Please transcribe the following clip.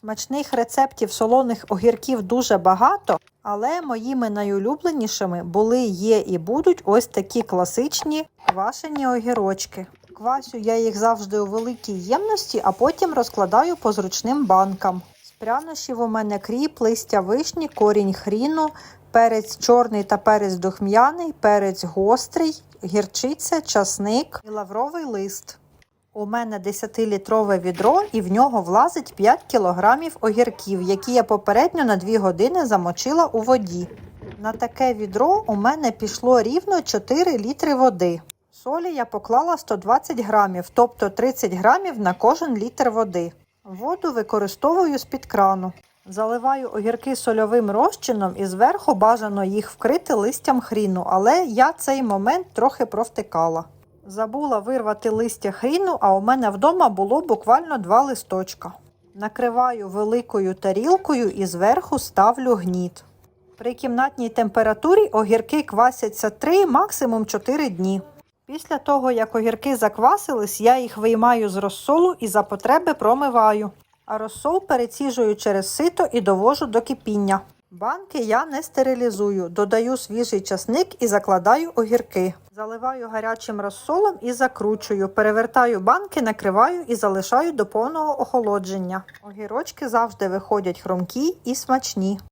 Смачних рецептів солоних огірків дуже багато, але моїми найулюбленішими були, є і будуть ось такі класичні квашені огірочки. Квасю я їх завжди у великій ємності, а потім розкладаю по зручним банкам. З прянощів у мене кріп, листя вишні, корінь хріну, перець чорний та перець духм'яний, перець гострий, гірчиця, часник і лавровий лист. У мене 10-літрове відро і в нього влазить 5 кілограмів огірків, які я попередньо на 2 години замочила у воді. На таке відро у мене пішло рівно 4 літри води. Солі я поклала 120 грамів, тобто 30 грамів на кожен літр води. Воду використовую з-під крану. Заливаю огірки сольовим розчином і зверху бажано їх вкрити листям хріну, але я цей момент трохи провтикала. Забула вирвати листя хріну, а у мене вдома було буквально два листочка. Накриваю великою тарілкою і зверху ставлю гніт. При кімнатній температурі огірки квасяться 3, максимум 4 дні. Після того, як огірки заквасились, я їх виймаю з розсолу і за потреби промиваю. А розсол переціжую через сито і довожу до кипіння. Банки я не стерилізую, додаю свіжий часник і закладаю огірки. Заливаю гарячим розсолом і закручую. Перевертаю банки, накриваю і залишаю до повного охолодження. Огірочки завжди виходять хрумкі і смачні.